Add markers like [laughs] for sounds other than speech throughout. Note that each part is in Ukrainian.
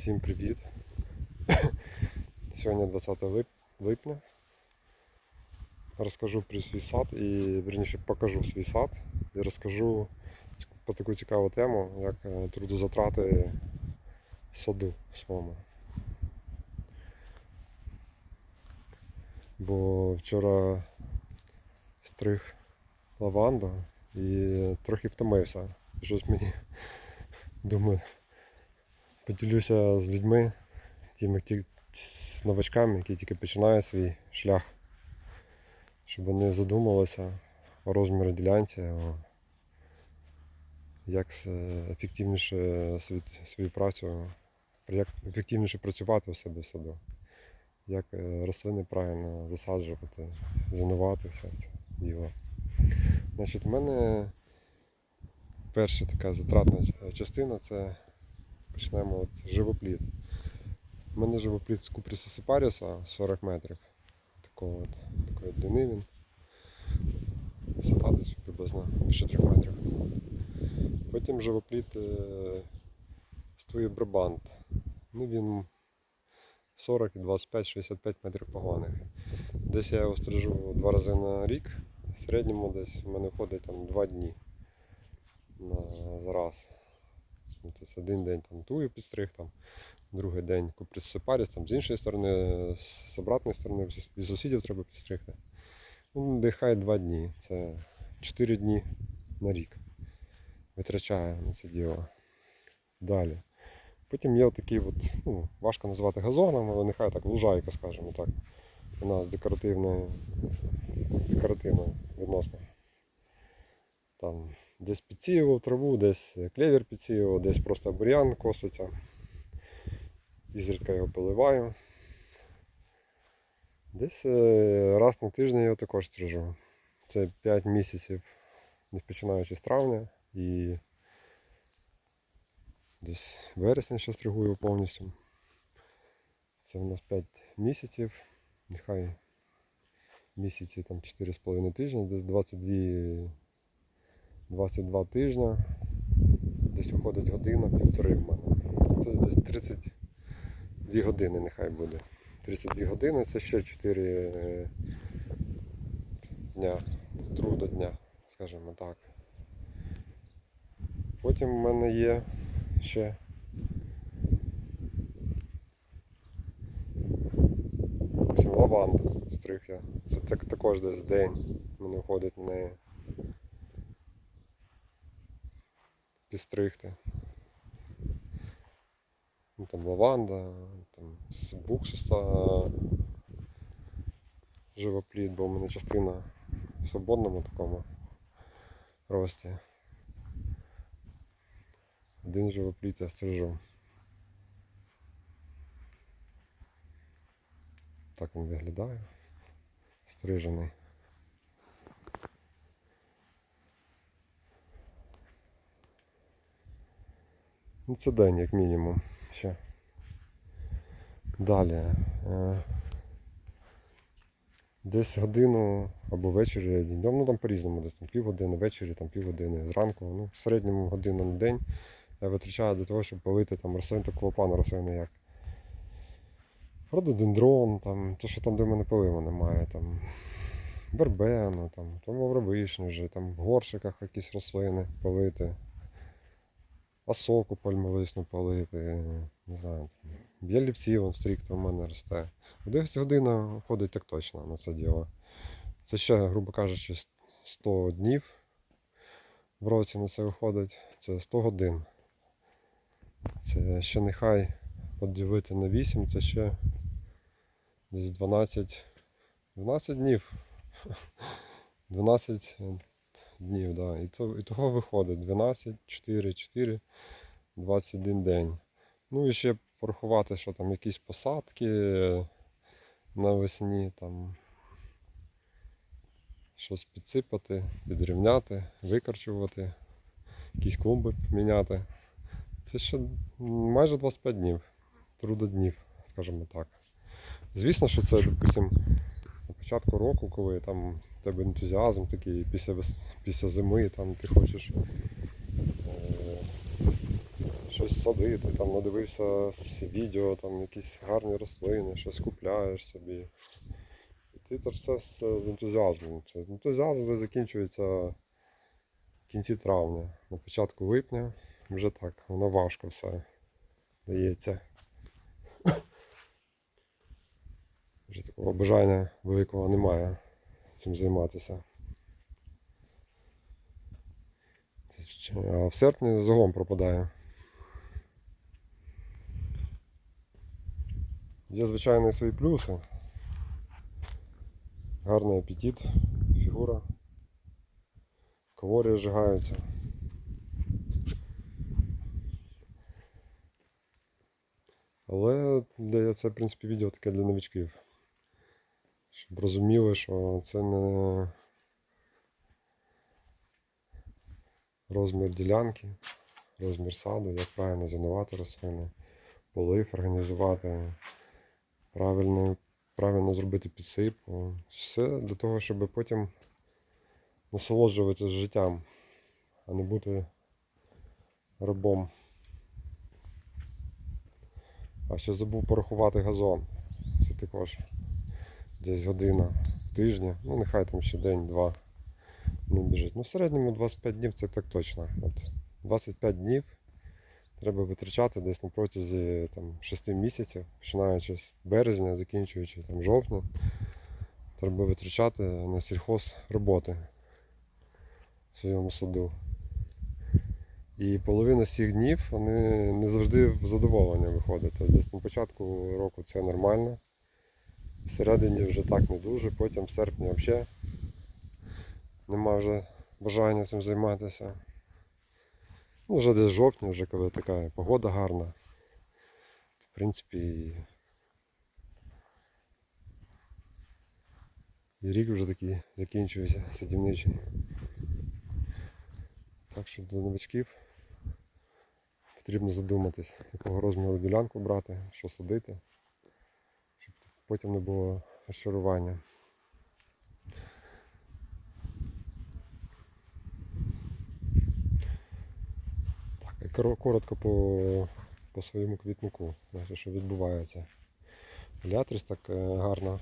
Всім привіт! Сьогодні 20 лип- липня. Розкажу про свій сад і верніше покажу свій сад і розкажу про таку цікаву тему, як е, трудозатрати саду своєму. Бо вчора стриг лаванду і трохи втомився. Щось мені [laughs] думаю, поділюся з людьми, тими з новачками, які тільки починають свій шлях, щоб вони задумалися о розмірі ділянці, о як ефективніше свою працю, як ефективніше працювати в себе в саду, як е, рослини правильно засаджувати, зонувати все це діло. Значить, у мене перша така затратна частина це почнемо от живопліт. У мене живопліт з купріса сепаріса 40 метрів. Такого от, такої длини він. Висота десь приблизно більше 3 метрів. Потім живопліт е, з твої брабант. Ну він 40 25-65 метрів погоних. Десь я його стрижу два рази на рік. В середньому десь в мене входить там 2 дні на зараз. Ну, Тобто один день там тую підстриг, там, другий день куприс сепаріс, там з іншої сторони, з обратної сторони, від сусідів треба підстригти. Ну, нехай два дні. Це 4 дні на рік. Витрачає на це діло. Далі. Потім є отакі, от, ну, важко назвати газоном, але нехай так лужайка, скажімо так. У нас декоративна, декоративна відносно. Там десь підсіював траву, десь клевер підсіював, десь просто бур'ян коситься. Ізрідка його поливаю. Десь е, раз на тиждень його також стрижу. Це 5 місяців, десь починаючи з травня і десь вересня ще стригу його повністю. Це у нас 5 місяців, нехай місяці там 4,5 тижні, десь 22 22 тижня. Десь виходить година, півтори в мене. Це десь 32 години нехай буде. 32 години це ще 4 дня, труда дня, скажімо так. Потім в мене є ще в лаванда стриг я. Це так, також десь день в мене входить на неї. Підстригти. Ну, там лаванда, там з буксуса живопліт, бо в мене частина в свободному такому рості. Один живопліт я стрижу. Так він виглядає. Стрижений. Ну це день як мінімум ще. Далі. е, Десь годину або ввечері, ну там по-різному, десь там півгодини, ввечері, там півгодини, зранку. Ну, в середньому годину на день я витрачаю для того, щоб полити там рослин такого плану рослини, як рододендрон, там, то, що там в мене полива немає, там вербену, там, там вже, там в горшиках якісь рослини полити осоку пальмовисну полити, не знаю, там, білівці, вон стрікто в мене росте. Десь година входить так точно на це діло. Це ще, грубо кажучи, 100 днів в році на це виходить. Це 100 годин. Це ще нехай поділити на 8, це ще десь 12, 12 днів. [laughs] 12 днів, да. І, то, і того виходить 12, 4, 4, 21 день. Ну і ще порахувати, що там якісь посадки навесні, там щось підсипати, підрівняти, викорчувати, якісь клумби поміняти. Це ще майже 25 днів, трудоднів, скажімо так. Звісно, що це, допустим, на початку року, коли там в тебе ентузіазм такий після, після зими, там ти хочеш, е, щось садити, там надивився відео, там якісь гарні рослини, щось купляєш собі. І ти це все з ентузіазмом. Ентузіазм закінчується в кінці травня, на початку липня. Вже так, воно важко все дається. Вже такого бажання великого немає цим займатися. А в серпні загалом пропадає. Є звичайно свої плюси. Гарний апетит, фігура. Калорії зжигаються. Але це, в принципі, відео таке для новичків. Щоб розуміли, що це не розмір ділянки, розмір саду, як правильно зонувати рослини, полив організувати, правильно, правильно зробити підсипку. Все для того, щоб потім насолоджуватися життям, а не бути рабом. А ще забув порахувати газон. Це також десь година в тижні. Ну нехай там ще день-два не біжить. Ну в середньому 25 днів це так точно. От 25 днів треба витрачати десь на протязі там, 6 місяців, починаючи з березня, закінчуючи там, жовтня. Треба витрачати на сільхоз роботи в своєму саду. І половина з цих днів вони не завжди в задоволення виходять. Тобто десь на початку року це нормально. Всередині вже так не дуже, потім в серпні взагалі нема вже бажання цим займатися. Ну, вже десь жовтня, вже коли така погода гарна. В принципі, і, рік вже такий закінчується садівничий. Так що для новачків потрібно задуматись, якого розміру ділянку брати, що садити, потім не було розчарування. Так, коротко по, по своєму квітнику, значить, що відбувається. Лятрис так е, гарно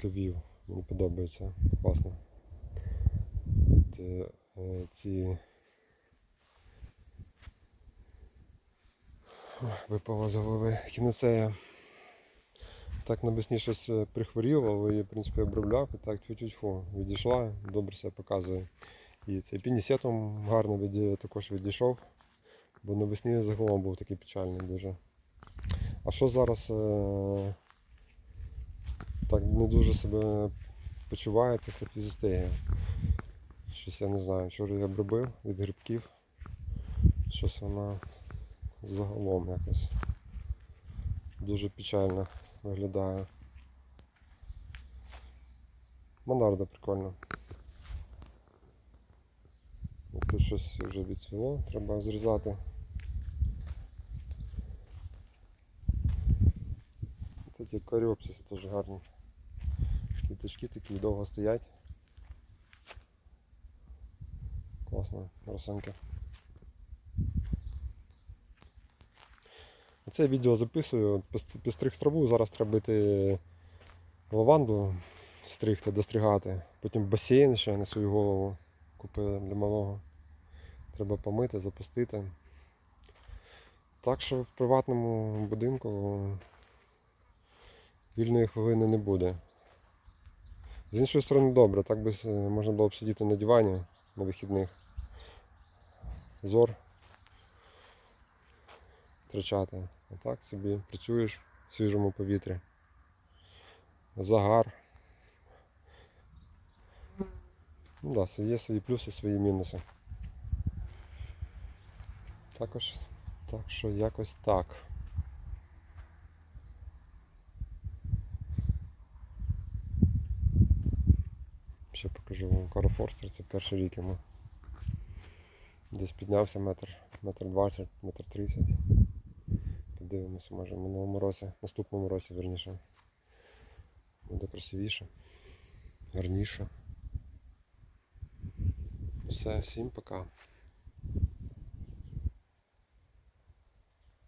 квів, мені подобається, класно. Е, ці Ой, випало з голови кінецея. Так навесні щось е, прихворіло, її, в принципі, обробляв і так тю-тю-фу, відійшла, добре себе показує. І цей пінісетом гарно від, також відійшов, бо навесні загалом був такий печальний дуже. А що зараз е, так не дуже себе почуває, це фізистегія. Щось я не знаю, вчора я обробив від грибків. Щось вона загалом якось дуже печально виглядає. Монарда прикольно. Тут щось вже відцвіло, треба зрізати. Тут ці коріопсиси теж гарні. Квіточки такі довго стоять. Класно, росинки. Це відео записую, підстриг траву, зараз треба йти лаванду стригти, достригати. Потім басейн ще на свою голову купили для малого. Треба помити, запустити. Так що в приватному будинку вільної хвилини не буде. З іншої сторони добре, так би можна було б сидіти на дивані на вихідних. Зор втрачати. А так собі працюєш в свіжому повітрі. Загар. Ну да, є свої плюси, свої мінуси. Також так що якось так. Ще покажу вам Карл Форстер, це перший рік йому. Десь піднявся метр, метр двадцять, метр тридцять. Подивимося, може в минулому році, наступному році верніше. Буде красивіше, гарніше. Все, всім пока.